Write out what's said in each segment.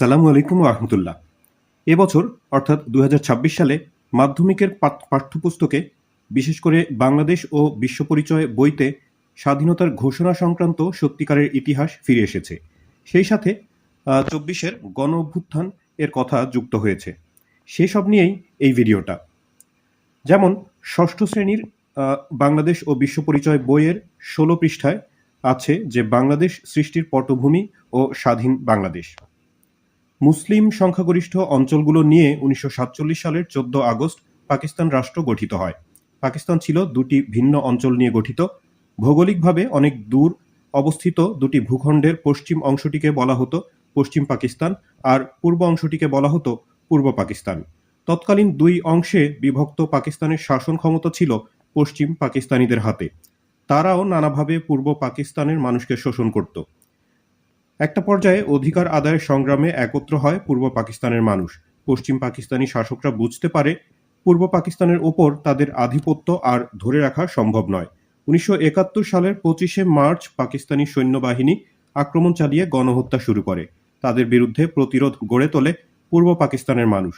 আসসালামু আলাইকুম রহমতুল্লাহ। এবছর অর্থাৎ দু হাজার ছাব্বিশ সালে, মাধ্যমিকের পাঠ্যপুস্তকে, বিশেষ করে বাংলাদেশ ও বিশ্ব পরিচয় বইতে স্বাধীনতার ঘোষণা সংক্রান্ত সত্যিকারের ইতিহাস ফিরে এসেছে। সেই সাথে চব্বিশের গণ অভ্যুত্থান এর কথা যুক্ত হয়েছে। সেসব নিয়েই এই ভিডিওটা। যেমন, ষষ্ঠ শ্রেণির বাংলাদেশ ও বিশ্ব পরিচয় বইয়ের ষোলো পৃষ্ঠায় আছে যে বাংলাদেশ সৃষ্টির পটভূমি ও স্বাধীন বাংলাদেশ। মুসলিম সংখ্যাগরিষ্ঠ অঞ্চলগুলো নিয়ে উনিশশো সাতচল্লিশ সালের চোদ্দ আগস্ট পাকিস্তান রাষ্ট্র গঠিত হয়। পাকিস্তান ছিল দুটি ভিন্ন অঞ্চল নিয়ে গঠিত। ভৌগোলিকভাবে অনেক দূর অবস্থিত দুটি ভূখণ্ডের পশ্চিম অংশটিকে বলা হতো পশ্চিম পাকিস্তান আর পূর্ব অংশটিকে বলা হতো পূর্ব পাকিস্তান। তৎকালীন দুই অংশে বিভক্ত পাকিস্তানের শাসন ক্ষমতা ছিল পশ্চিম পাকিস্তানিদের হাতে। তারাও নানাভাবে পূর্ব পাকিস্তানের মানুষকে শোষণ করত। একটা পর্যায়ে অধিকার আদায়ের সংগ্রামে একত্র হয় পূর্ব পাকিস্তানের মানুষ। পশ্চিম পাকিস্তানি শাসকরা বুঝতে পারে, পূর্ব পাকিস্তানের ওপর তাদের আধিপত্য আর ধরে রাখা সম্ভব নয়। উনিশশো সালের পঁচিশে মার্চ পাকিস্তানি সৈন্যবাহিনী আক্রমণ চালিয়ে গণহত্যা শুরু করে। তাদের বিরুদ্ধে প্রতিরোধ গড়ে তোলে পূর্ব পাকিস্তানের মানুষ।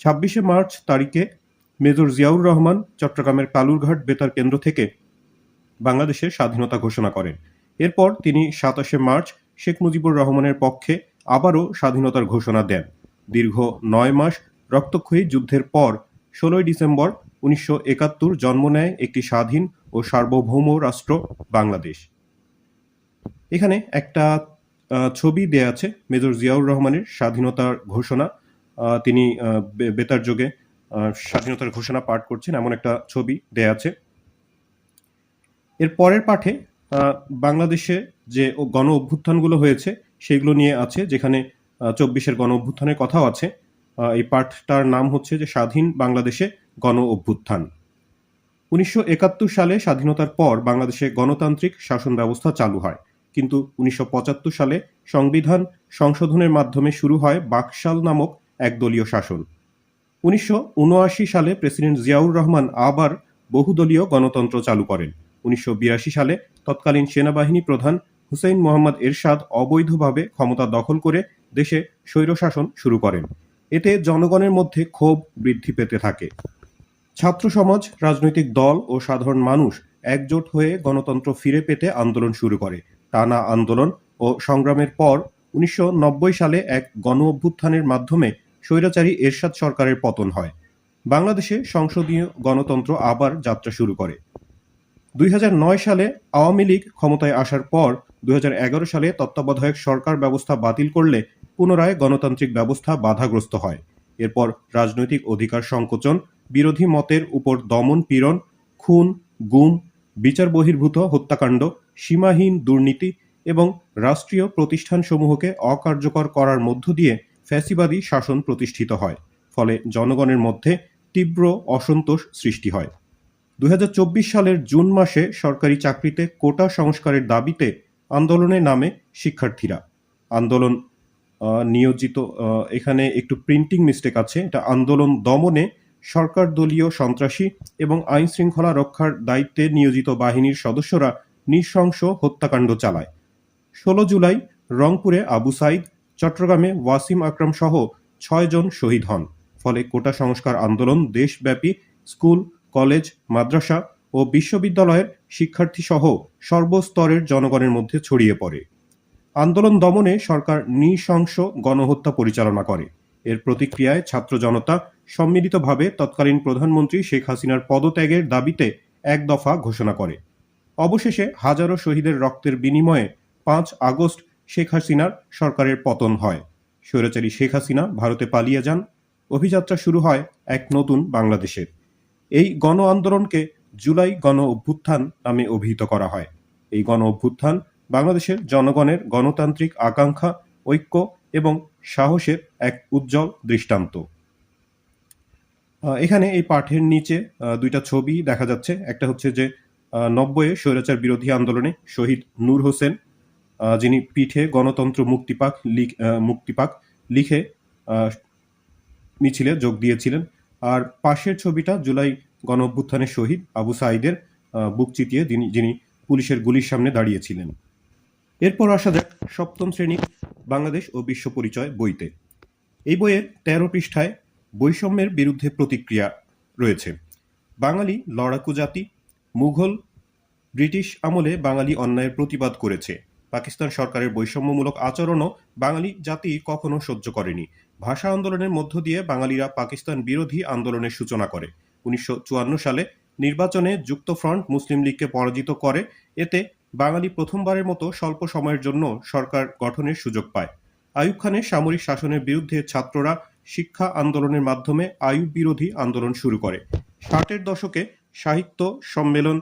ছাব্বিশে মার্চ তারিখে মেজর জিয়াউর রহমান চট্টগ্রামের কালুরঘাট বেতার কেন্দ্র থেকে বাংলাদেশের স্বাধীনতা ঘোষণা করেন। এরপর তিনি সাতাশে মার্চ শেখ মুজিবুর রহমানের পক্ষে আবারও স্বাধীনতার ঘোষণা দেন। দীর্ঘ নয় মাস রক্তক্ষয়ী যুদ্ধের পর ষোলোই ডিসেম্বর উনিশশো একাত্তর জন্ম নেয় একটি স্বাধীন ও সার্বভৌম রাষ্ট্র বাংলাদেশ। এখানে একটা ছবি দেয়া আছে মেজর জিয়াউর রহমানের স্বাধীনতার ঘোষণা। তিনি বেতার যোগে স্বাধীনতার ঘোষণা পাঠ করছেন, এমন একটা ছবি দেয়া আছে। এর পরের পাঠে বাংলাদেশে যে গণ অভ্যুত্থানগুলো হয়েছে, সেগুলো নিয়ে আছে, যেখানে চব্বিশের গণ অভ্যুত্থানের কথাও আছে। এই পাঠটার নাম হচ্ছে যে স্বাধীন বাংলাদেশে গণ অভ্যুত্থান। উনিশশো একাত্তর সালে স্বাধীনতার পর বাংলাদেশে গণতান্ত্রিক শাসন ব্যবস্থা চালু হয়। কিন্তু উনিশশো পঁচাত্তর সালে সংবিধান সংশোধনের মাধ্যমে শুরু হয় বাকশাল নামক একদলীয় শাসন। উনিশশো উনআশি সালে প্রেসিডেন্ট জিয়াউর রহমান আবার বহুদলীয় গণতন্ত্র চালু করেন। উনিশশো বিরাশি সালে তৎকালীন সেনাবাহিনী প্রধান হুসেইন মোহাম্মদ এরশাদ অবৈধভাবে ক্ষমতা দখল করে দেশে স্বৈরশাসন শুরু করেন। এতে জনগণের মধ্যে ক্ষোভ বৃদ্ধি পেতে থাকে। ছাত্র সমাজ, রাজনৈতিক দল ও সাধারণ মানুষ একজোট হয়ে গণতন্ত্র ফিরে পেতে আন্দোলন শুরু করে। টানা আন্দোলন ও সংগ্রামের পর উনিশশো নব্বই সালে এক গণ অভ্যুত্থানের মাধ্যমে স্বৈরাচারী এরশাদ সরকারের পতন হয়। বাংলাদেশে সংসদীয় গণতন্ত্র আবার যাত্রা শুরু করে। দুই হাজার নয় সালে আওয়ামী লীগ ক্ষমতায় আসার পর দুই হাজার এগারো সালে তত্ত্বাবধায়ক সরকার ব্যবস্থা বাতিল করলে পুনরায় গণতান্ত্রিক ব্যবস্থা বাধাগ্রস্ত হয়। এরপর রাজনৈতিক অধিকার সংকোচন, বিরোধী মতের উপর দমন পীড়ন, খুন, গুম, বিচার বহির্ভূত হত্যাকাণ্ড, সীমাহীন দুর্নীতি এবং রাষ্ট্রীয় প্রতিষ্ঠানসমূহকে অকার্যকর করার মধ্য দিয়ে ফ্যাসিবাদী শাসন প্রতিষ্ঠিত হয়, ফলে জনগণের মধ্যে তীব্র অসন্তোষ সৃষ্টি হয়। দুই হাজার চব্বিশ সালের জুন মাসে সরকারি চাকরিতে কোটা সংস্কারের দাবিতে আন্দোলনে নামে শিক্ষার্থীরা। আন্দোলন নিয়োজিত এখানে একটু প্রিন্টিং মিস্টেক আছে। এটা আন্দোলন দমনে সরকার দলীয় সন্ত্রাসী এবং আইন শৃঙ্খলা রক্ষার দায়িত্বে নিয়োজিত বাহিনীর সদস্যরা নৃশংস হত্যাকাণ্ড চালায়। ষোলো জুলাই রংপুরে আবু সাইদ, চট্টগ্রামে ওয়াসিম আকরাম সহ ছয়জন শহীদ হন। ফলে কোটা সংস্কার আন্দোলন দেশব্যাপী, স্কুল কলেজ, মাদ্রাসা ও বিশ্ববিদ্যালয়ের শিক্ষার্থী সহ সর্বস্তরের জনগণের মধ্যে ছড়িয়ে পড়ে। আন্দোলন দমনে সরকার নৃশংস গণহত্যা পরিচালনা করে। এর প্রতিক্রিয়ায় ছাত্র জনতা সম্মিলিতভাবে তৎকালীন প্রধানমন্ত্রী শেখ হাসিনার পদত্যাগের দাবিতে এক দফা ঘোষণা করে। অবশেষে হাজারো শহীদের রক্তের বিনিময়ে পাঁচ আগস্ট শেখ হাসিনার সরকারের পতন হয়। স্বৈরাচারী শেখ হাসিনা ভারতে পালিয়ে যান। অভিযাত্রা শুরু হয় এক নতুন বাংলাদেশের। এই গণ আন্দোলনকে জুলাই গণ অভ্যুত্থান নামে অভিহিত করা হয়। এই গণ অভ্যুত্থান বাংলাদেশের জনগণের গণতান্ত্রিক আকাঙ্ক্ষা, ঐক্য এবং সাহসের এক উজ্জ্বল দৃষ্টান্ত। এখানে এই পাঠের নিচে দুইটা ছবি দেখা যাচ্ছে। একটা হচ্ছে যে নব্বইয়ে স্বৈরাচার বিরোধী আন্দোলনে শহীদ নূর হোসেন যিনি পিঠে গণতন্ত্র মুক্তিপাক লিখ- মুক্তিপাক লিখে মিছিলে যোগ দিয়েছিলেন। আর পাশের ছবিটা জুলাই গণ অভ্যুত্থানের শহীদ আবু সাইদের বুক চিতিয়ে যিনি যিনি পুলিশের গুলির সামনে দাঁড়িয়েছিলেন। এরপর আসা যাক সপ্তম শ্রেণি বাংলাদেশ ও বিশ্ব পরিচয় বইতে। এই বইয়ের তেরো পৃষ্ঠায় বৈষম্যের বিরুদ্ধে প্রতিক্রিয়া রয়েছে। বাঙালি লড়াকু জাতি, মুঘল ব্রিটিশ আমলে বাঙালি অন্যায়ের প্রতিবাদ করেছে। পাকিস্তান সরকারের বৈষম্যমূলক আচরণও বাঙালি জাতি কখনো সহ্য করেনি। ভাষা আন্দোলনের মধ্য দিয়ে বাঙালিরা পাকিস্তান বিরোধী আন্দোলনের সূচনা করে। উনিশশো চুয়ান্ন সালে নির্বাচনে যুক্তফ্রন্ট মুসলিম লীগকে পরাজিত করে। এতে বাঙালি প্রথমবারের মতো স্বল্প সময়ের জন্য সরকার গঠনের সুযোগ পায়। আইয়ুব খানের সামরিক শাসনের বিরুদ্ধে ছাত্ররা শিক্ষা আন্দোলনের মাধ্যমে আইয়ুব বিরোধী আন্দোলন শুরু করে। ষাটের দশকে সাহিত্য সম্মেলন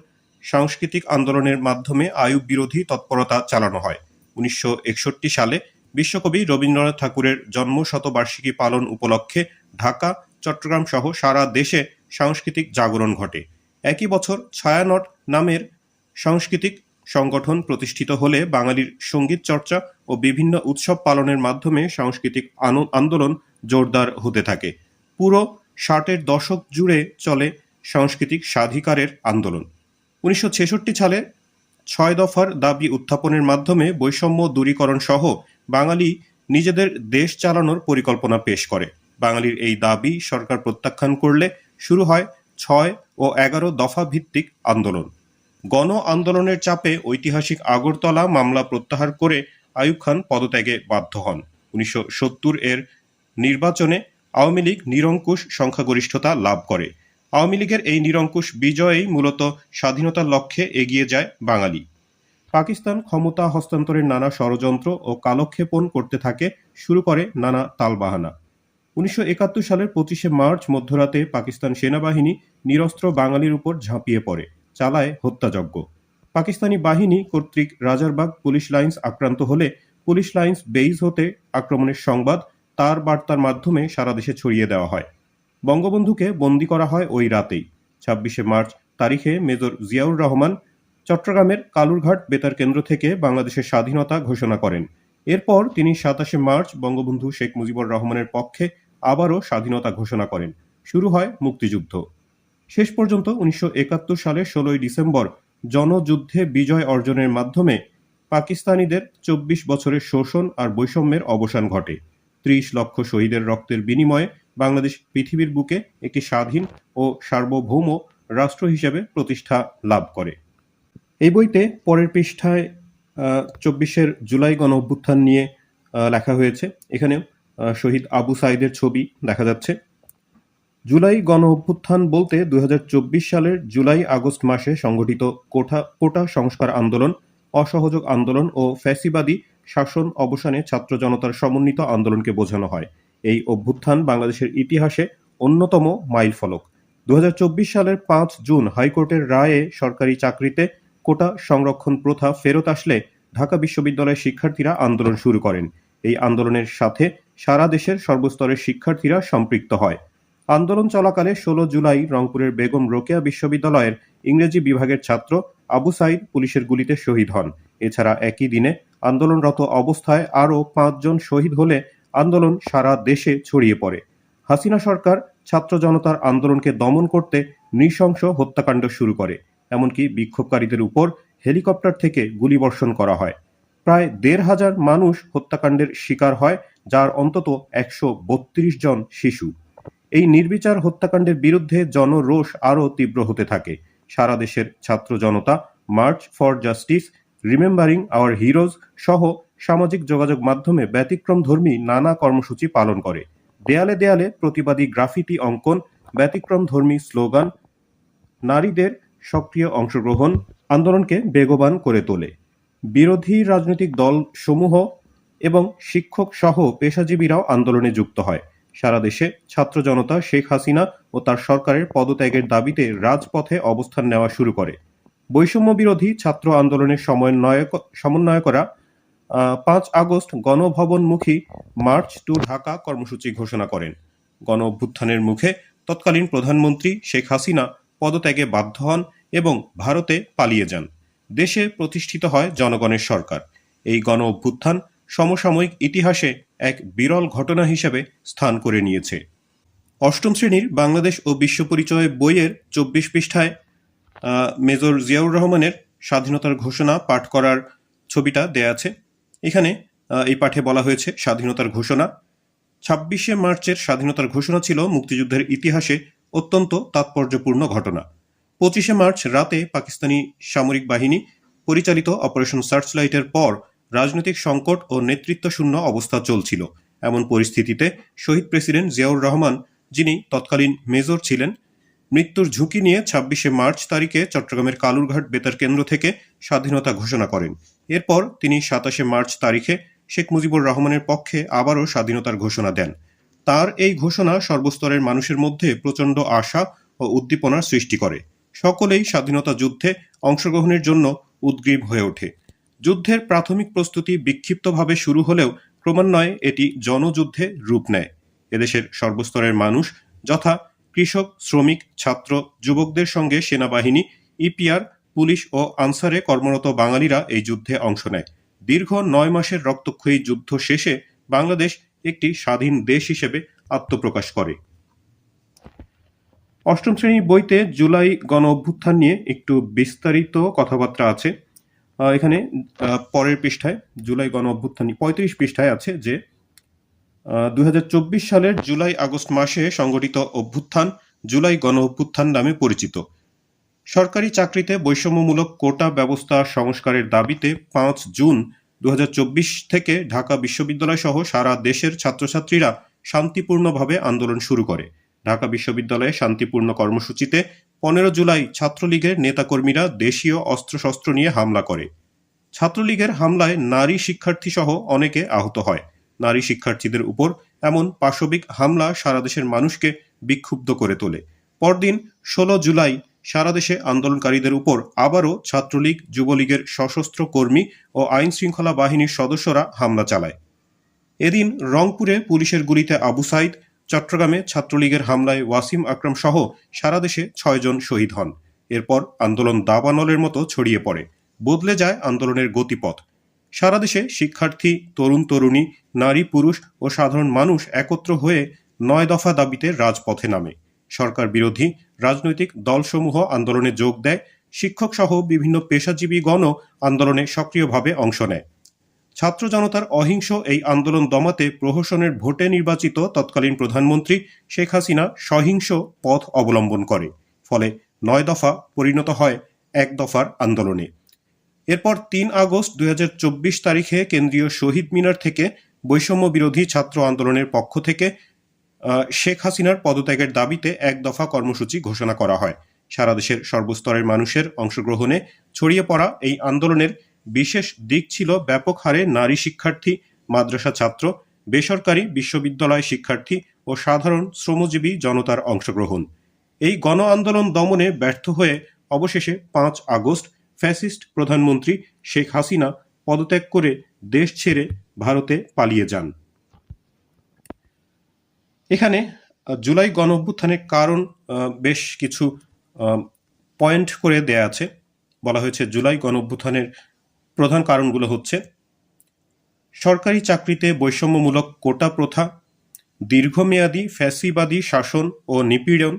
সাংস্কৃতিক আন্দোলনের মাধ্যমে আইয়ুব বিরোধী তৎপরতা চালানো হয়। উনিশশো একষট্টি সালে বিশ্বকবি রবীন্দ্রনাথ ঠাকুরের জন্ম শতবার্ষিকী পালন উপলক্ষে ঢাকা, চট্টগ্রাম সহ সারা দেশে সাংস্কৃতিক জাগরণ ঘটে। একই বছর ছায়ানট নামের সাংস্কৃতিক সংগঠন প্রতিষ্ঠিত হলে বাঙালির সংগীত চর্চা ও বিভিন্ন উৎসব পালনের মাধ্যমে সাংস্কৃতিক আনো- আন্দোলন জোরদার হতে থাকে। পুরো ষাটের দশক জুড়ে চলে সাংস্কৃতিক স্বাধিকারের আন্দোলন। উনিশশো ছেষট্টি সালে ছয় দফার দাবি উত্থাপনের মাধ্যমে বৈষম্য দূরীকরণ সহ বাঙালি নিজেদের দেশ চালানোর পরিকল্পনা পেশ করে। বাঙালির এই দাবি সরকার প্রত্যাখ্যান করলে শুরু হয় ছয় ও এগারো দফা ভিত্তিক আন্দোলন। গণ আন্দোলনের চাপে ঐতিহাসিক আগরতলা মামলা প্রত্যাহার করে আয়ুব খান পদত্যাগে বাধ্য হন। উনিশশো সত্তর এর নির্বাচনে আওয়ামী লীগ নিরঙ্কুশ সংখ্যাগরিষ্ঠতা লাভ করে। আওয়ামী লীগের এই নিরঙ্কুশ বিজয়েই মূলত স্বাধীনতার লক্ষ্যে এগিয়ে যায় বাঙালি। পাকিস্তান ক্ষমতা হস্তান্তরের নানা ষড়যন্ত্র ও কালক্ষেপণ করতে থাকে, শুরু করে নানা তালবাহানা। উনিশশো একাত্তর সালের পঁচিশে মার্চ মধ্যরাতে পাকিস্তান সেনাবাহিনী নিরস্ত্র বাঙালির উপর ঝাঁপিয়ে পড়ে, চালায় হত্যাযজ্ঞ। পাকিস্তানি বাহিনী কর্তৃক রাজারবাগ পুলিশ লাইন্স আক্রান্ত হলে পুলিশ লাইন্স বেইজ হতে আক্রমণের সংবাদ তার বার্তার মাধ্যমে সারা দেশে ছড়িয়ে দেওয়া হয়। বঙ্গবন্ধুকে বন্দি করা হয় ওই রাতেই। ছাব্বিশে মার্চ তারিখে মেজর জিয়াউর রহমান চট্টগ্রামের কালুরঘাট বেতার কেন্দ্র থেকে বাংলাদেশের স্বাধীনতা ঘোষণা করেন। এরপর তিনি সাতাশে মার্চ বঙ্গবন্ধু শেখ মুজিবুর রহমানের পক্ষে আবারও স্বাধীনতা ঘোষণা করেন। শুরু হয় মুক্তিযুদ্ধ। শেষ পর্যন্ত উনিশশো একাত্তর সালের ষোলোই ডিসেম্বর জনযুদ্ধে বিজয় অর্জনের মাধ্যমে পাকিস্তানিদের চব্বিশ বছরের শোষণ আর বৈষম্যের অবসান ঘটে। ত্রিশ লক্ষ শহীদের রক্তের বিনিময়ে বাংলাদেশ পৃথিবীর বুকে একটি স্বাধীন ও সার্বভৌম রাষ্ট্র হিসেবে প্রতিষ্ঠা লাভ করে। এই বইতে পরের পৃষ্ঠায় চব্বিশের জুলাই গণ অভ্যুত্থান নিয়ে লেখা হয়েছে। এখানে শহীদ আবু সাইদের ছবি দেখা যাচ্ছে। জুলাই গণ অভ্যুত্থান বলতে দুই হাজার চব্বিশ সালের জুলাই আগস্ট মাসে সংগঠিত কোঠা, কোটা সংস্কার আন্দোলন, অসহযোগ আন্দোলন ও ফ্যাসিবাদী শাসন অবসানে ছাত্র জনতার সমন্বিত আন্দোলনকে বোঝানো হয়। এই অভ্যুত্থান বাংলাদেশের ইতিহাসে অন্যতম মাইলফলক দুহাজার চব্বিশ সালের পাঁচ জুন হাইকোর্টের রায়ে সরকারি চাকরিতে কোটা সংরক্ষণ প্রথা ফেরত আসলে ঢাকা বিশ্ববিদ্যালয়ের শিক্ষার্থীরা আন্দোলন শুরু করেন। এই আন্দোলনের সাথে সারা দেশের সর্বস্তরের শিক্ষার্থীরা সম্পৃক্ত হয়। আন্দোলন চলাকালে ষোলো জুলাই রংপুরের বেগম রোকেয়া বিশ্ববিদ্যালয়ের ইংরেজি বিভাগের ছাত্র আবু সাইদ পুলিশের গুলিতে শহীদ হন। এছাড়া একই দিনে আন্দোলনরত অবস্থায় আরও পাঁচজন শহীদ হলে আন্দোলন সারা দেশে ছড়িয়ে পড়ে। হাসিনা সরকার ছাত্র জনতার আন্দোলনকে দমন করতে নৃশংস হত্যাকাণ্ড শুরু করে, এমনকি বিক্ষোভকারীদের উপর হেলিকপ্টার থেকে গুলিবর্ষণ করা হয়। প্রায় দেড় হাজার মানুষ হত্যাকাণ্ডের শিকার হয়, যার অন্তত একশো বত্রিশ জন শিশু। এই নির্বিচার হত্যাকাণ্ডের বিরুদ্ধে জনরোষ আরও তীব্র হতে থাকে। সারা দেশের ছাত্র জনতা march for justice remembering our heroes সহ সামাজিক যোগাযোগ মাধ্যমে ব্যতিক্রম ধর্মী নানা কর্মসূচি পালন করে। দেয়ালে দেয়ালে প্রতিবাদী গ্রাফিটি অঙ্কন ব্যতিক্রম ধর্মী স্লোগান, নারীদের সক্রিয় অংশগ্রহণ, আন্দোলনকে বেগবান করে তোলে। বিরোধী রাজনৈতিক দল সমূহ এবং শিক্ষক সহ পেশাজীবীরাও আন্দোলনে যুক্ত হয়। সারা দেশে ছাত্র জনতা শেখ হাসিনা ও তার সরকারের পদত্যাগের দাবিতে রাজপথে অবস্থান নেওয়া শুরু করে। বৈষম্য বিরোধী ছাত্র আন্দোলনের সমন্বয়ক সমন্বয়করা আহ, পাঁচ আগস্ট গণভবনমুখী মার্চ টু ঢাকা কর্মসূচি ঘোষণা করেন। গণ অভ্যুত্থানের মুখে তৎকালীন প্রধানমন্ত্রী শেখ হাসিনা পদত্যাগে বাধ্য হন এবং ভারতে পালিয়ে যান। দেশে প্রতিষ্ঠিত হয় জনগণের সরকার। এই গণ অভ্যুত্থান সমসাময়িক ইতিহাসে এক বিরল ঘটনা হিসেবে স্থান করে নিয়েছে। অষ্টম শ্রেণির বাংলাদেশ ও বিশ্ব পরিচয় বইয়ের চব্বিশ পৃষ্ঠায় মেজর জিয়াউর রহমানের স্বাধীনতার ঘোষণা পাঠ করার ছবিটা দেয়া আছে। এখানে এই পাঠে বলা হয়েছে স্বাধীনতার ঘোষণা। ছাব্বিশে মার্চের স্বাধীনতার ঘোষণা ছিল মুক্তিযুদ্ধের ইতিহাসে অত্যন্ত তাৎপর্যপূর্ণ ঘটনা। পঁচিশে মার্চ রাতে পাকিস্তানি সামরিক বাহিনী পরিচালিত অপারেশন সার্চলাইটের পর রাজনৈতিক সংকট ও নেতৃত্বশূন্য অবস্থা চলছিল। এমন পরিস্থিতিতে শহীদ প্রেসিডেন্ট জিয়াউর রহমান, যিনি তৎকালীন মেজর ছিলেন মৃত্যুর ঝুঁকি নিয়ে ছাব্বিশে মার্চ তারিখে চট্টগ্রামের কালুরঘাট বেতার কেন্দ্র থেকে স্বাধীনতা ঘোষণা করেন। এরপর তিনি সাতাশে মার্চ তারিখে শেখ মুজিবুর রহমানের পক্ষে আবারও স্বাধীনতার ঘোষণা দেন। তার এই ঘোষণা সর্বস্তরের মানুষের মধ্যে প্রচণ্ড আশা ও উদ্দীপনার সৃষ্টি করে। সকলেই স্বাধীনতা যুদ্ধে অংশগ্রহণের জন্য উদ্গ্রীব হয়ে ওঠে। যুদ্ধের প্রাথমিক প্রস্তুতি বিক্ষিপ্তভাবে শুরু হলেও ক্রমান্বয়ে এটি জনযুদ্ধে রূপ নেয়। এদেশের সর্বস্তরের মানুষ যথা কৃষক, শ্রমিক, ছাত্র, যুবকদের সঙ্গে সেনাবাহিনী, ইপিআর, পুলিশ ও আনসারে কর্মরত বাঙালিরা এই যুদ্ধে অংশ নেয়। দীর্ঘ নয় মাসের রক্তক্ষয়ী যুদ্ধ শেষে বাংলাদেশ একটি স্বাধীন দেশ হিসেবে আত্মপ্রকাশ করে। অষ্টম শ্রেণির বইতে জুলাই গণ অভ্যুত্থান নিয়ে একটু বিস্তারিত কথাবার্তা আছে। এখানে পরের পৃষ্ঠায়, জুলাই গণ অভ্যুত্থান পঁয়ত্রিশ পৃষ্ঠায় আছে যে দুই হাজার চব্বিশ সালের জুলাই আগস্ট মাসে সংগঠিত অভ্যুত্থান জুলাই গণ অভ্যুত্থান নামে পরিচিত। সরকারি চাকরিতে বৈষম্যমূলক কোটা ব্যবস্থা সংস্কারের দাবিতে পাঁচ জুন দু হাজার চব্বিশ থেকে ঢাকা বিশ্ববিদ্যালয় সহ সারা দেশের ছাত্রছাত্রীরা শান্তিপূর্ণভাবে আন্দোলন শুরু করে। ঢাকা বিশ্ববিদ্যালয়ে শান্তিপূর্ণ কর্মসূচিতে পনেরো জুলাই ছাত্রলীগের নেতাকর্মীরা দেশীয় অস্ত্রশস্ত্র নিয়ে হামলা করে। ছাত্রলীগের হামলায় নারী শিক্ষার্থী সহ অনেকে আহত হয়। নারী শিক্ষার্থীদের উপর এমন পাশবিক হামলা সারা দেশের মানুষকে বিক্ষুব্ধ করে তোলে। পরদিন ষোলো জুলাই সারা দেশে আন্দোলনকারীদের উপর আবারও ছাত্রলীগ, যুবলীগের সশস্ত্র কর্মী ও আইন শৃঙ্খলা বাহিনীর সদস্যরা হামলা চালায়। এদিন রংপুরে পুলিশের গুলিতে আবু সাইদ, চট্টগ্রামে ছাত্রলীগের হামলায় ওয়াসিম আকরাম সহ সারা দেশে ছয়জন শহীদ হন। এরপর আন্দোলন দাবানলের মতো ছড়িয়ে পড়ে। বদলে যায় আন্দোলনের গতিপথ। সারা দেশে শিক্ষার্থী, তরুণ তরুণী, নারী, পুরুষ ও সাধারণ মানুষ একত্র হয়ে নয় দফা দাবিতে রাজপথে নামে। সরকার বিরোধী রাজনৈতিক দলসমূহ আন্দোলনে যোগ দেয় শিক্ষক সহ বিভিন্ন পেশাজীবী গণ আন্দোলনে সক্রিয়ভাবে অংশ নেয়। ছাত্র জনতার অহিংস এই আন্দোলন দমাতে প্রহসনের ভোটে নির্বাচিত তৎকালীন প্রধানমন্ত্রী শেখ হাসিনা সহিংস পথ অবলম্বন করে, ফলে নয় দফা পরিণত হয় এক দফার আন্দোলনে। এরপর তিন আগস্ট দুই হাজার চব্বিশ তারিখে কেন্দ্রীয় শহীদ মিনার থেকে বৈষম্য বিরোধী ছাত্র আন্দোলনের পক্ষ থেকে শেখ হাসিনার পদত্যাগের দাবিতে এক দফা কর্মসূচি ঘোষণা করা হয়। সারা দেশের সর্বস্তরের মানুষের অংশগ্রহণে ছড়িয়ে পড়া এই আন্দোলনের বিশেষ দিক ছিল ব্যাপক হারে নারী শিক্ষার্থী, মাদ্রাসা ছাত্র, বেসরকারি বিশ্ববিদ্যালয় শিক্ষার্থী ও সাধারণ শ্রমজীবী জনতার অংশগ্রহণ। এই গণ আন্দোলন দমনে ব্যর্থ হয়ে অবশেষে পাঁচ আগস্ট ফ্যাসিস্ট প্রধানমন্ত্রী শেখ হাসিনা পদত্যাগ করে দেশ ছেড়ে ভারতে পালিয়ে যান। এখানে জুলাই গণ অভ্যুত্থানের কারণ বেশ কিছু পয়েন্ট করে দেয়া আছে। বলা হয়েছে জুলাই গণ অভ্যুত্থানের প্রধান কারণগুলো হচ্ছে, সরকারি চাকরিতে বৈষম্যমূলক কোটা প্রথা, দীর্ঘমেয়াদী ফ্যাসিবাদী শাসন ও নিপীড়ন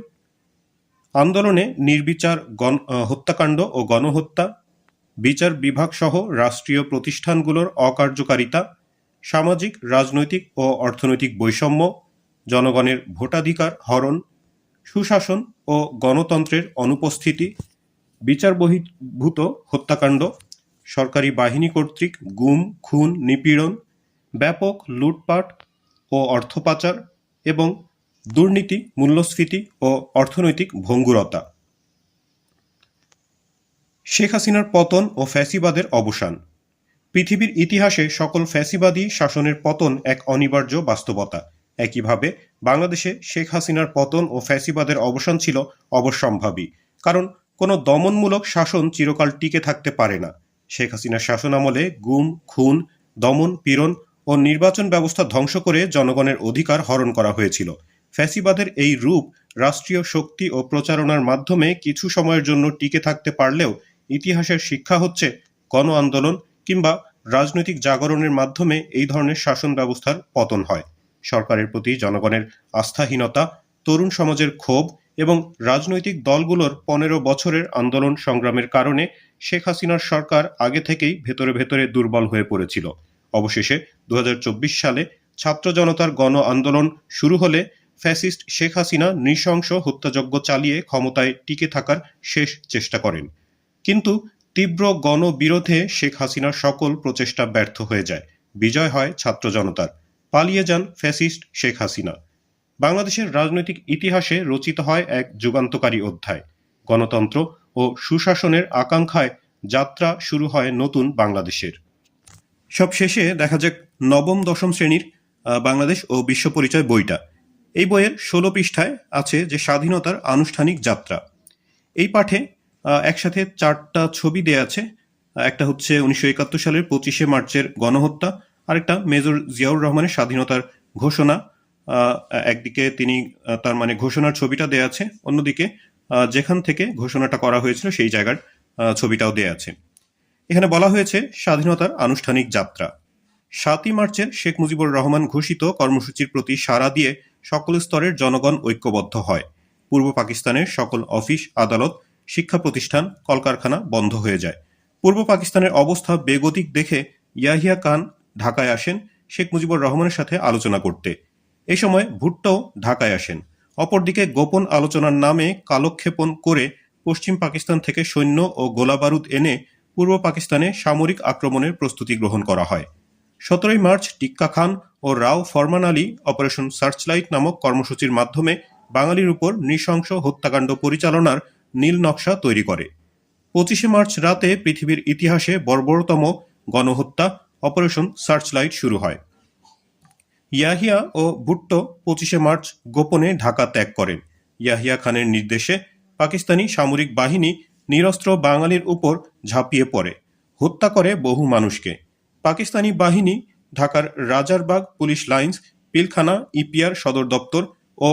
আন্দোলনে নির্বিচার গণ হত্যাকাণ্ড ও গণহত্যা, বিচার বিভাগ সহ রাষ্ট্রীয় প্রতিষ্ঠানগুলোর অকার্যকারিতা, সামাজিক, রাজনৈতিক ও অর্থনৈতিক বৈষম্য, জনগণের ভোটাধিকার হরণ, সুশাসন ও গণতন্ত্রের অনুপস্থিতি, বিচার বহির্ভূত হত্যাকাণ্ড, সরকারি বাহিনী কর্তৃক গুম, খুন, নিপীড়ন, ব্যাপক লুটপাট ও অর্থ পাচার এবং দুর্নীতি, মূল্যস্ফীতি ও অর্থনৈতিক ভঙ্গুরতা। শেখ হাসিনার পতন ও ফ্যাসিবাদের অবসান। পৃথিবীর ইতিহাসে সকল ফ্যাসিবাদী শাসনের পতন এক অনিবার্য বাস্তবতা। একইভাবে বাংলাদেশে শেখ হাসিনার পতন ও ফ্যাসিবাদের অবসান ছিল অবশ্যম্ভাবী। কারণ কোনো দমনমূলক শাসন চিরকাল টিকে থাকতে পারে না। শেখ হাসিনার শাসনামলে গুম, খুন, দমন, পীড়ন ও নির্বাচন ব্যবস্থা ধ্বংস করে জনগণের অধিকার হরণ করা হয়েছিল। ফ্যাসিবাদের এই রূপ রাষ্ট্রীয় শক্তি ও প্রচারণার মাধ্যমে কিছু সময়ের জন্য টিকে থাকতে পারলেও ইতিহাসের শিক্ষা হচ্ছে গণ আন্দোলন কিংবা রাজনৈতিক জাগরণের মাধ্যমে এই ধরনের শাসন ব্যবস্থার পতন হয়। সরকারের প্রতি জনগণের আস্থাহীনতা, তরুণ সমাজের ক্ষোভ এবং রাজনৈতিক দলগুলোর পনেরো বছরের আন্দোলন সংগ্রামের কারণে শেখ হাসিনার সরকার আগে থেকেই ভেতরে ভেতরে দুর্বল হয়ে পড়েছিল। অবশেষে দু হাজার চব্বিশ সালে ছাত্র জনতার গণ আন্দোলন শুরু হলে ফ্যাসিস্ট শেখ হাসিনা নৃশংস হত্যাযজ্ঞ চালিয়ে ক্ষমতায় টিকে থাকার শেষ চেষ্টা করেন। কিন্তু তীব্র গণবিরোধে শেখ হাসিনার সকল প্রচেষ্টা ব্যর্থ হয়ে যায়। বিজয় হয় ছাত্র জনতার। পালিয়ে যান ফ্যাসিস্ট শেখ হাসিনা। বাংলাদেশের রাজনৈতিক ইতিহাসে রচিত হয় এক যুগান্তকারী অধ্যায়। গণতন্ত্র ও সুশাসনের আকাঙ্ক্ষায় যাত্রা শুরু হয় নতুন বাংলাদেশের। সব শেষে দেখা যাক নবম, দশম শ্রেণির বাংলাদেশ ও বিশ্ব পরিচয় বইটা। এই বইয়ের ষোলো পৃষ্ঠায় আছে যে স্বাধীনতার আনুষ্ঠানিক যাত্রা। এই পাঠে একসাথে চারটা ছবি দেয়া আছে। একটা হচ্ছে উনিশশো একাত্তর সালের পঁচিশে মার্চের গণহত্যা, আরেকটা মেজর জিয়াউর রহমানের স্বাধীনতার ঘোষণা। একদিকে তিনি তার মানে ঘোষণার ছবিটা দেয়া আছে, অন্যদিকে যেখান থেকে ঘোষণাটা করা হয়েছিল সেই জায়গার ছবিটাও দেয়া আছে। এখানে বলা হয়েছে স্বাধীনতার আনুষ্ঠানিক যাত্রা। সাতই মার্চের শেখ মুজিবুর রহমান ঘোষিত কর্মসূচির প্রতি সাড়া দিয়ে সকল স্তরের জনগণ ঐক্যবদ্ধ হয়। পূর্ব পাকিস্তানের সকল অফিস, আদালত, শিক্ষা প্রতিষ্ঠান, কলকারখানা বন্ধ হয়ে যায়। পূর্ব পাকিস্তানের অবস্থা বেগতিক দেখে ইয়াহিয়া খান ঢাকায় আসেন, শেখ মুজিবুর রহমানের সাথে আলোচনা করতে। এই সময় ভুট্টো ঢাকায় আসেন। অপরদিকে গোপন আলোচনার নামে কালক্ষেপণ করে পশ্চিম পাকিস্তান থেকে সৈন্য ও গোলাবারুদ এনে পূর্ব পাকিস্তানে সামরিক আক্রমণের প্রস্তুতি গ্রহণ করা হয়। সতেরোই মার্চ টিক্কা খান ও রাও ফরমান আলী অপারেশন সার্চলাইট নামক কর্মসূচির মাধ্যমে বাঙালির উপর নৃশংস হত্যাকাণ্ড পরিচালনার নীল নকশা তৈরি করে। পঁচিশে মার্চ রাতে পৃথিবীর ইতিহাসে বর্বরতম গণহত্যা অপারেশন সার্চলাইট শুরু হয়। ইয়াহিয়া ও ভুট্টো পঁচিশে মার্চ গোপনে ঢাকা ত্যাগ করেন ইয়াহিয়া খানের নির্দেশে পাকিস্তানি সামরিক বাহিনী নিরস্ত্র বাঙালির উপর ঝাঁপিয়ে পড়ে। হত্যা করে বহু মানুষকে। পাকিস্তানি বাহিনী, ঢাকার Rajarbagh police lines, Pilkhana, EPR সদর দপ্তর ও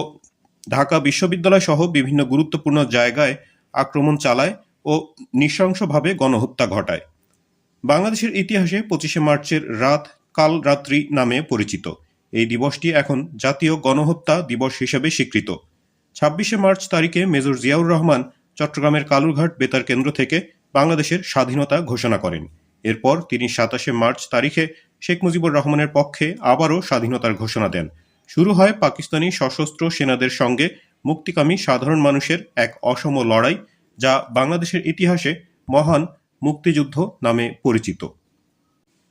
ঢাকা বিশ্ববিদ্যালয় সহ বিভিন্ন গুরুত্বপূর্ণ জায়গায় আক্রমণ চালায় ও নৃশংসভাবে গণহত্যা ঘটায়। বাংলাদেশের ইতিহাসে পঁচিশে মার্চের রাত কাল রাত্রি নামে পরিচিত। এই দিবসটি এখন জাতীয় গণহত্যা দিবস হিসেবে স্বীকৃত। ছাব্বিশে মার্চ তারিখে মেজর জিয়াউর রহমান চট্টগ্রামের কালুরঘাট বেতার কেন্দ্র থেকে বাংলাদেশের স্বাধীনতা ঘোষণা করেন। এরপর তিনি সাতাশে মার্চ তারিখে শেখ মুজিবুর রহমানের পক্ষে আবারও স্বাধীনতার ঘোষণা দেন। শুরু হয় পাকিস্তানি সশস্ত্র সেনাদের সঙ্গে মুক্তিকামী সাধারণ মানুষের এক অসম লড়াই, যা বাংলাদেশের ইতিহাসে মহান মুক্তিযুদ্ধ নামে পরিচিত।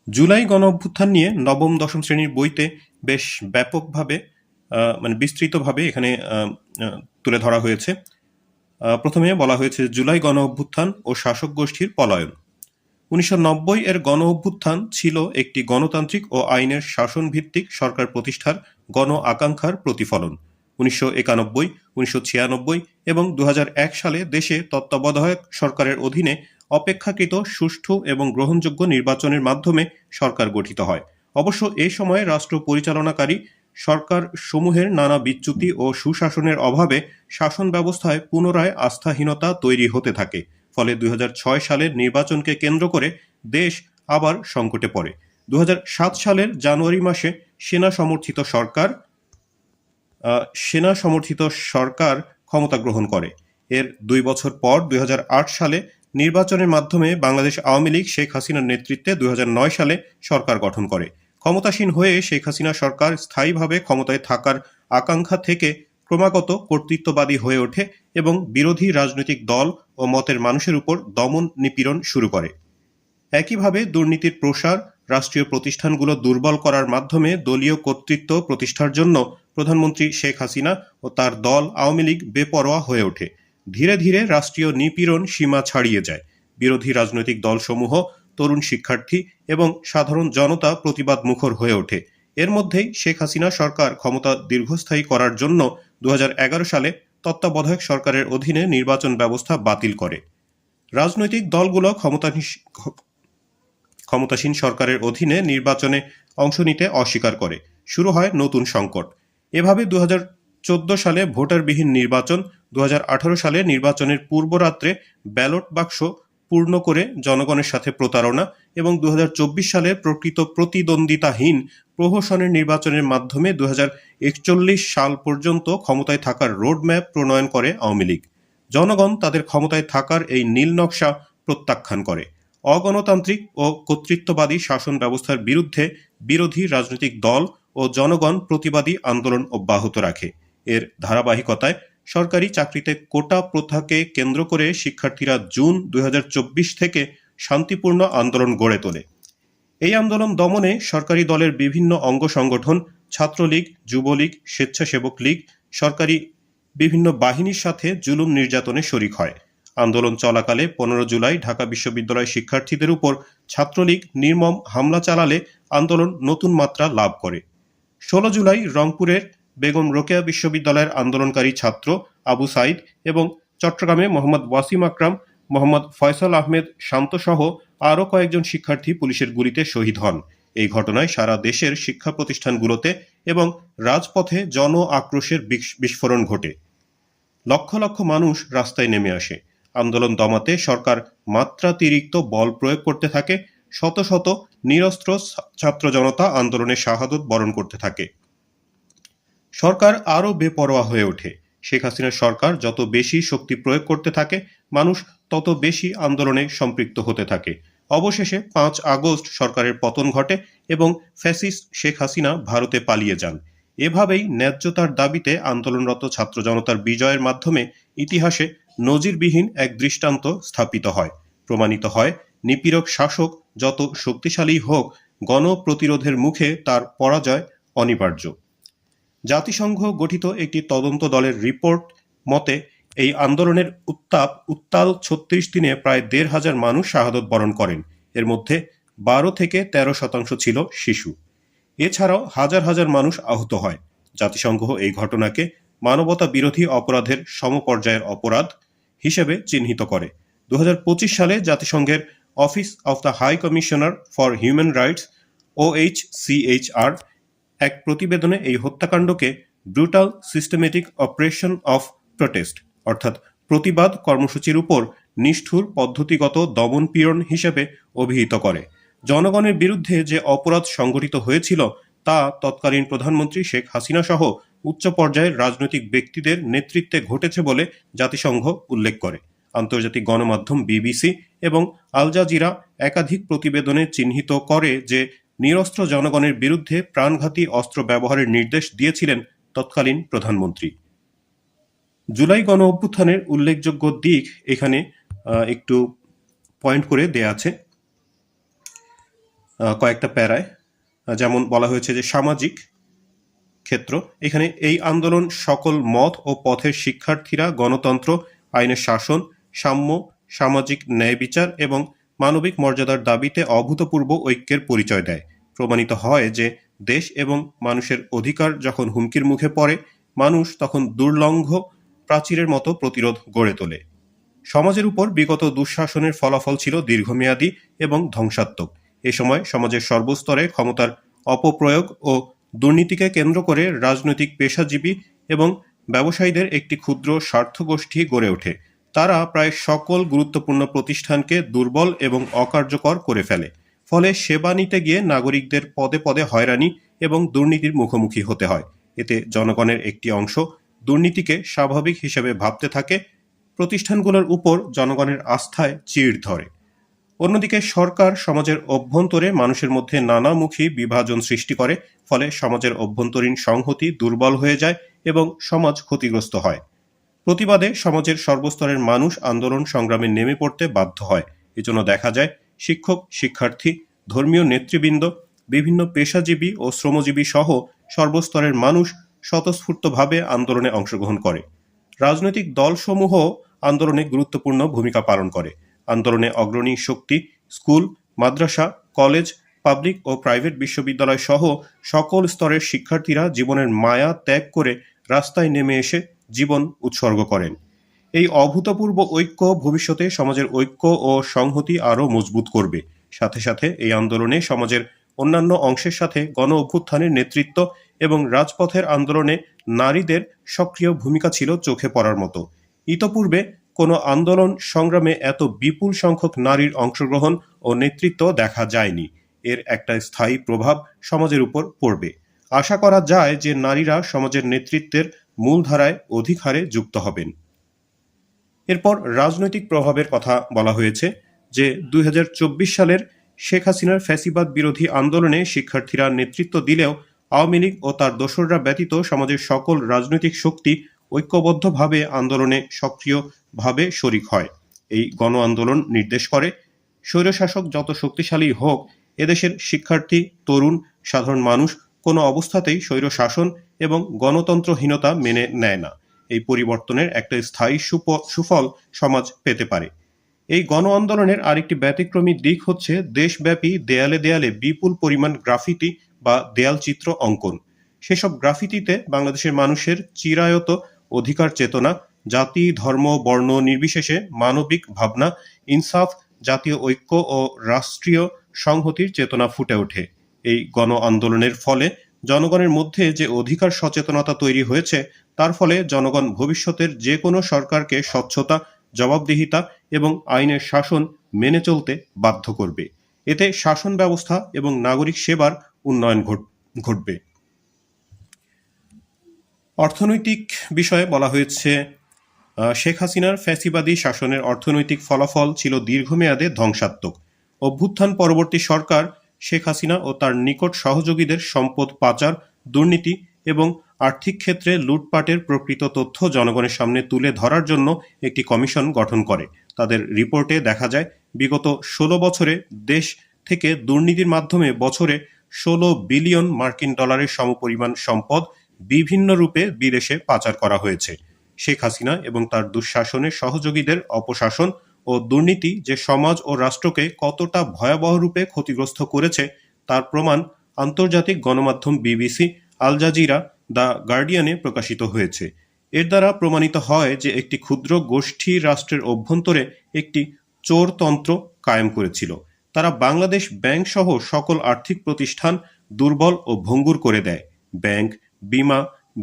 জুলাই গণ অভ্যুত্থান নিয়ে নবম, দশম শ্রেণির বইতে বেশ ব্যাপকভাবে মানে বিস্তৃতভাবে এখানে তুলে ধরা হয়েছে। প্রথমে বলা হয়েছে জুলাই গণ অভ্যুত্থান ও শাসক গোষ্ঠীর পলায়ন। উনিশশো নব্বই এর গণ অভ্যুত্থান ছিল একটি গণতান্ত্রিক ও আইনের শাসন ভিত্তিক সরকার প্রতিষ্ঠার গণ আকাঙ্ক্ষার প্রতিফলন। উনিশশো একানব্বই, উনিশশো ছিয়ানব্বই এবং দু হাজার এক সালে দেশে তত্ত্বাবধায়ক সরকারের অধীনে অপেক্ষাকৃত সুষ্ঠু এবং গ্রহণযোগ্য নির্বাচনের মাধ্যমে সরকার গঠিত হয়। অবশ্য এ সময়ে রাষ্ট্র পরিচালনাকারী সরকার সমূহের নানা বিচ্যুতি ও সুশাসনের অভাবে শাসন ব্যবস্থায় পুনরায় আস্থাহীনতা তৈরি হতে থাকে। ফলে দুই সালের নির্বাচনকে কেন্দ্র করে দেশ আবার সংকটে পড়ে। দু সালের জানুয়ারি মাসে সেনা সমর্থিত সরকার সেনা সমর্থিত সরকার ক্ষমতা গ্রহণ করে। এর দুই বছর পর দুই হাজার আট সালে নির্বাচনের মাধ্যমে বাংলাদেশ আওয়ামী লীগ শেখ হাসিনার নেতৃত্বে দুই হাজার নয় সালে সরকার গঠন করে। ক্ষমতাসীন হয়ে শেখ হাসিনা সরকার স্থায়ীভাবে ক্ষমতায় থাকার আকাঙ্ক্ষা থেকে ক্রমাগত কর্তৃত্ববাদী হয়ে ওঠে এবং বিরোধী রাজনৈতিক দল ও মতের মানুষের উপর দমন নিপীড়ন শুরু করে। একইভাবে দুর্নীতির প্রসার রাষ্ট্রীয় প্রতিষ্ঠানগুলো দুর্বল করার মাধ্যমে দলীয় কর্তৃত্ব প্রতিষ্ঠার জন্য প্রধানমন্ত্রী শেখ হাসিনা ও তার দল আওয়ামী লীগ বেপরোয়া হয়ে ওঠে। ধীরে ধীরে রাষ্ট্রীয় নিপীড়ন সীমা ছাড়িয়ে যায়। বিরোধী রাজনৈতিক দলসমূহ, তরুণ শিক্ষার্থী এবং সাধারণ জনতা প্রতিবাদ মুখর হয়ে ওঠে। এর মধ্যেই শেখ হাসিনা সরকার ক্ষমতা দীর্ঘস্থায়ী করার জন্য দু হাজার এগারো সালে তত্ত্বাবধায়ক সরকারের অধীনে নির্বাচন ব্যবস্থা বাতিল করে। রাজনৈতিক দলগুলো ক্ষমতাসীন সরকারের অধীনে নির্বাচনে অংশ নিতে অস্বীকার করে। শুরু হয় নতুন সংকট। এভাবে দু চোদ্দ সালে ভোটারবিহীন নির্বাচন দু হাজার আঠারো সালে নির্বাচনের পূর্বরাত্রে ব্যালট বাক্স পূর্ণ করে জনগণের সাথে প্রতারণা এবং দুহাজার চব্বিশ সালে প্রকৃত প্রতিদ্বন্দ্বিতাহীন প্রহসনের নির্বাচনের মাধ্যমে দুহাজার একচল্লিশ সাল পর্যন্ত ক্ষমতায় থাকার রোডম্যাপ প্রণয়ন করে আওয়ামী লীগ। জনগণ তাদের ক্ষমতায় থাকার এই নীল নকশা প্রত্যাখ্যান করে। অগণতান্ত্রিক ও কর্তৃত্ববাদী শাসন ব্যবস্থার বিরুদ্ধে বিরোধী রাজনৈতিক দল ও জনগণ প্রতিবাদী আন্দোলন অব্যাহত রাখে। এর ধারাবাহিকতায় সরকারি চাকরিতে কোটা প্রথাকে কেন্দ্র করে শিক্ষার্থীরা জুন দু হাজার চব্বিশ থেকে শান্তিপূর্ণ আন্দোলন গড়ে তোলে। এই আন্দোলন দমনে সরকারি দলের বিভিন্ন অঙ্গ সংগঠন, ছাত্রলীগ, যুবলীগ, স্বেচ্ছাসেবক লীগ, সরকারি বিভিন্ন বাহিনীর সাথে জুলুম নির্যাতনে শরিক হয়। আন্দোলন চলাকালে পনেরো জুলাই ঢাকা বিশ্ববিদ্যালয় শিক্ষার্থীদের উপর ছাত্রলীগ নির্মম হামলা চালালে আন্দোলন নতুন মাত্রা লাভ করে। ষোলো জুলাই রংপুরের বেগম রোকেয়া বিশ্ববিদ্যালয়ের আন্দোলনকারী ছাত্র আবু সাইদ এবং চট্টগ্রামে মোহাম্মদ ওয়াসিম আকরাম, মোহাম্মদ ফয়সাল আহমেদ শান্তসহ আরও কয়েকজন শিক্ষার্থী পুলিশের গুলিতে শহীদ হন। এই ঘটনায় সারা দেশের শিক্ষা প্রতিষ্ঠানগুলোতে এবং রাজপথে জন আক্রোশের বিস- বিস্ফোরণ ঘটে। লক্ষ লক্ষ মানুষ রাস্তায় নেমে আসে। আন্দোলন দমাতে সরকার মাত্রাতিরিক্ত বল প্রয়োগ করতে থাকে। শত শত নিরস্ত্র ছাত্র জনতা আন্দোলনে শাহাদত বরণ করতে থাকে। সরকার আরও বেপরোয়া হয়ে ওঠে। শেখ হাসিনার সরকার যত বেশি শক্তি প্রয়োগ করতে থাকে, মানুষ তত বেশি আন্দোলনে সম্পৃক্ত হতে থাকে। অবশেষে পাঁচ আগস্ট সরকারের পতন ঘটে এবং ফ্যাসিস শেখ হাসিনা ভারতে পালিয়ে যান। এভাবেই ন্যায্যতার দাবিতে আন্দোলনরত ছাত্র জনতার বিজয়ের মাধ্যমে ইতিহাসে নজিরবিহীন এক দৃষ্টান্ত স্থাপিত হয়। প্রমাণিত হয়, নিপীড়ক শাসক যত শক্তিশালী হোক, গণপ্রতিরোধের মুখে তার পরাজয় অনিবার্য। জাতিসংঘ গঠিত একটি তদন্ত দলের রিপোর্ট মতে, এই আন্দোলনের উত্তাপ উত্তাল ছত্রিশ দিনে প্রায় দেড় হাজার মানুষ শাহাদত বরণ করেন। এর মধ্যে বারো থেকে তেরো শতাংশ ছিল শিশু। এছাড়াও হাজার হাজার মানুষ আহত হয়। জাতিসংঘ এই ঘটনাকে মানবতা বিরোধী অপরাধের সমপর্যায়ের অপরাধ হিসেবে চিহ্নিত করে। দু হাজার পঁচিশ সালে জাতিসংঘের office of the high commissioner for human rights OHCHR এক প্রতিবেদনে এই হত্যাকাণ্ডকে brutal systematic operation of protest, অর্থাৎ প্রতিবাদ কর্মসূচির উপর নিষ্ঠুর পদ্ধতিগত দমনপীড়ন হিসেবে অভিহিত করে। জনগণের বিরুদ্ধে যে অপরাধ সংঘটিত হয়েছিল তা তৎকালীন প্রধানমন্ত্রী শেখ হাসিনা সহ উচ্চ পর্যায়ের রাজনৈতিক ব্যক্তিদের নেতৃত্বে ঘটেছে বলে জাতিসংঘ উল্লেখ করে। আন্তর্জাতিক গণমাধ্যম বিবিসি এবং আল জাজিরা একাধিক প্রতিবেদনে চিহ্নিত করে যে নিরস্ত্র জনগণের বিরুদ্ধে প্রাণঘাতী অস্ত্র ব্যবহারের নির্দেশ দিয়েছিলেন তৎকালীন প্রধানমন্ত্রী। জুলাই গণ অভ্যুত্থানের উল্লেখযোগ্য দিক এখানে একটু পয়েন্ট করে দেয়া আছে কয়েকটা প্যারায়। যেমন বলা হয়েছে যে সামাজিক ক্ষেত্র। এখানে এই আন্দোলন সকল মত ও পথের শিক্ষার্থীরা, গণতন্ত্র, আইনের শাসন, সাম্য, সামাজিক ন্যায় বিচার এবং মানবিক মর্যাদার দাবিতে অভূতপূর্ব ঐক্যের পরিচয় দেয়। প্রমাণিত হয় যে দেশ এবং মানুষের অধিকার যখন হুমকির মুখে পড়ে, মানুষ তখন দুর্লঙ্ঘ, প্রাচীরের মতো প্রতিরোধ গড়ে তোলে। সমাজের উপর বিগত দুঃশাসনের ফলাফল ছিল দীর্ঘমেয়াদী এবং ধ্বংসাত্মক। এ সময় সমাজের সর্বস্তরে ক্ষমতার অপপ্রয়োগ ও দুর্নীতিকে কেন্দ্র করে রাজনৈতিক পেশাজীবী এবং ব্যবসায়ীদের একটি ক্ষুদ্র স্বার্থগোষ্ঠী গড়ে ওঠে। তারা প্রায় সকল গুরুত্বপূর্ণ প্রতিষ্ঠানকে দুর্বল এবং অকার্যকর করে ফেলে। ফলে সেবা নিতে গিয়ে নাগরিকদের পদে পদে হয়রানি এবং দুর্নীতির মুখোমুখি হতে হয়। এতে জনগণের একটি অংশ দুর্নীতিকে স্বাভাবিক হিসেবে ভাবতে থাকে, প্রতিষ্ঠানগুলোর উপর জনগণের আস্থায় চিড় ধরে। অন্যদিকে সরকার সমাজের অভ্যন্তরে মানুষের মধ্যে নানামুখী বিভাজন সৃষ্টি করে, ফলে সমাজের অভ্যন্তরীণ সংহতি দুর্বল হয়ে যায় এবং সমাজ ক্ষতিগ্রস্ত হয়। প্রতিবাদে সমাজের সর্বস্তরের মানুষ আন্দোলন সংগ্রামে নেমে পড়তে বাধ্য হয়। এজন্য দেখা যায়, শিক্ষক, শিক্ষার্থী, ধর্মীয় নেতৃবৃন্দ, বিভিন্ন পেশাজীবী ও শ্রমজীবী সহ সর্বস্তরের মানুষ স্বতঃস্ফূর্তভাবে আন্দোলনে অংশগ্রহণ করে। রাজনৈতিক দলসমূহ আন্দোলনে গুরুত্বপূর্ণ ভূমিকা পালন করে। আন্দোলনে অগ্রণী শক্তি, স্কুল, মাদ্রাসা, কলেজ, পাবলিক ও প্রাইভেট বিশ্ববিদ্যালয় সহ সকল স্তরের শিক্ষার্থীরা জীবনের মায়া ত্যাগ করে রাস্তায় নেমে এসে জীবন উৎসর্গ করেন। এই অভূতপূর্ব ঐক্য ভবিষ্যতে সমাজের ঐক্য ও সংহতি আরও মজবুত করবে। সাথে সাথে এই আন্দোলনে সমাজের অন্যান্য অংশের সাথে গণ অভ্যুত্থানের নেতৃত্ব এবং রাজপথের আন্দোলনে নারীদের সক্রিয় ভূমিকা ছিল চোখে পড়ার মতো। ইতপূর্বে কোনো আন্দোলন সংগ্রামে এত বিপুল সংখ্যক নারীর অংশগ্রহণ ও নেতৃত্ব দেখা যায়নি। এর একটা স্থায়ী প্রভাব সমাজের উপর পড়বে। আশা করা যায় যে নারীরা সমাজের নেতৃত্বের মূলধারায় অধিক হারে যুক্ত হবেন। এরপর রাজনৈতিক প্রভাবের কথা বলা হয়েছে যে দুই হাজার চব্বিশ সালের শেখ হাসিনার ফ্যাসিবাদ বিরোধী আন্দোলনে শিক্ষার্থীরা নেতৃত্ব দিলেও আওয়ামী লীগ ও তার দোসররা ব্যতীত সমাজের সকল রাজনৈতিক শক্তি ঐক্যবদ্ধভাবে আন্দোলনে সক্রিয়ভাবে শরিক হয়। এই গণ আন্দোলন নির্দেশ করে, স্বৈরশাসক যত শক্তিশালী হোক, এদেশের শিক্ষার্থী, তরুণ, সাধারণ মানুষ কোনো অবস্থাতেই স্বৈর শাসন এবং গণতন্ত্রহীনতা মেনে নেয় না। এই পরিবর্তনের একটা স্থায়ী সুফল সমাজ পেতে পারে। এই গণ আন্দোলনের আরেকটি ব্যতিক্রমী দিক হচ্ছে দেশব্যাপী দেয়ালে দেয়ালে বিপুল পরিমাণ গ্রাফিতি বা দেয়াল চিত্র অঙ্কন। সেসব গ্রাফিতিতে বাংলাদেশের মানুষের চিরায়ত অধিকার চেতনা, জাতি, ধর্ম, বর্ণ নির্বিশেষে মানবিক ভাবনা, ইনসাফ, জাতীয় ঐক্য ও রাষ্ট্রীয় সংহতির চেতনা ফুটে ওঠে। এই গণ আন্দোলনের ফলে জনগণের মধ্যে যে অধিকার সচেতনতা তৈরি হয়েছে, তার ফলে জনগণ ভবিষ্যতের যে কোনো সরকারকে স্বচ্ছতা, জবাবদিহিতা এবং আইনের শাসন মেনে চলতে বাধ্য করবে। এতে শাসন ব্যবস্থা এবং নাগরিক সেবার উন্নয়ন ঘট- ঘটবে। অর্থনৈতিক বিষয়ে বলা হয়েছে শেখ হাসিনার ফ্যাসিবাদী শাসনের অর্থনৈতিক ফলাফল ছিল দীর্ঘমেয়াদে ধ্বংসাত্মক। অভ্যুত্থান পরবর্তী সরকার শেখ হাসিনা ও তার নিকট সহযোগীদের সম্পদ পাচার, দুর্নীতি এবং আর্থিক ক্ষেত্রে লুটপাটের প্রকৃত তথ্য জনগণের সামনে তুলে ধরার জন্য একটি কমিশন গঠন করে। তাদের রিপোর্টে দেখা যায়, বিগত ষোলো বছরে দেশ থেকে দুর্নীতির মাধ্যমে বছরে ষোলো বিলিয়ন মার্কিন ডলারের সমপরিমাণ সম্পদ বিভিন্ন রূপে বিদেশে পাচার করা হয়েছে। শেখ হাসিনা এবং তার দুঃশাসনের সহযোগীদের অপশাসন ও দুর্নীতি যে সমাজ ও রাষ্ট্রকে কতটা ভয়াবহ রূপে ক্ষতিগ্রস্ত করেছে, তার প্রমাণ আন্তর্জাতিক গণমাধ্যম বিবিসি, আল জাজিরা, দ্য গার্ডিয়ানে প্রকাশিত হয়েছে। এর দ্বারা প্রমাণিত হয় যে একটি ক্ষুদ্র গোষ্ঠী রাষ্ট্রের অভ্যন্তরে একটি চোরতন্ত্র কায়েম করেছিল। তারা বাংলাদেশ ব্যাংক সহ সকল আর্থিক প্রতিষ্ঠান দুর্বল ও ভঙ্গুর করে দেয়। ব্যাংক, বিমা,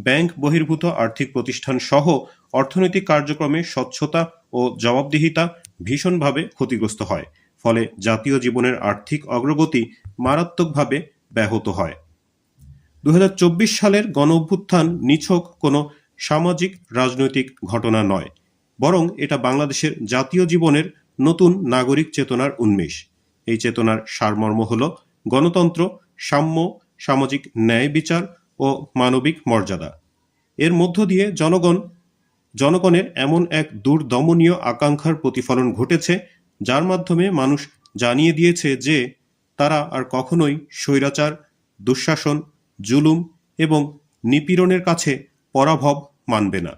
ব্যাংক বহির্ভূত আর্থিক প্রতিষ্ঠান সহ অর্থনৈতিক কার্যক্রমে স্বচ্ছতা ও জবাবদিহিতা ভীষণভাবে ক্ষতিগ্রস্ত হয়, ফলে জাতীয় জীবনের আর্থিক অগ্রগতি মারাত্মকভাবে ব্যাহত হয়। দু হাজার চব্বিশ সালের গণ অভ্যুত্থান নিছক কোনো সামাজিক, রাজনৈতিক ঘটনা নয়, বরং এটা বাংলাদেশের জাতীয় জীবনের নতুন নাগরিক চেতনার উন্মেষ। এই চেতনার সারমর্ম হল গণতন্ত্র, সাম্য, সামাজিক ন্যায় বিচার ও মানবিক মর্যাদা। এর মধ্য দিয়ে জনগণ জনগণের এমন এক দুর্দমনীয় আকাঙ্ক্ষার প্রতিফলন ঘটেছে, যার মাধ্যমে মানুষ জানিয়ে দিয়েছে যে তারা আর কখনোই স্বৈরাচার, দুঃশাসন, জুলুম এবং নিপীড়নের কাছে পরাভব মানবে না।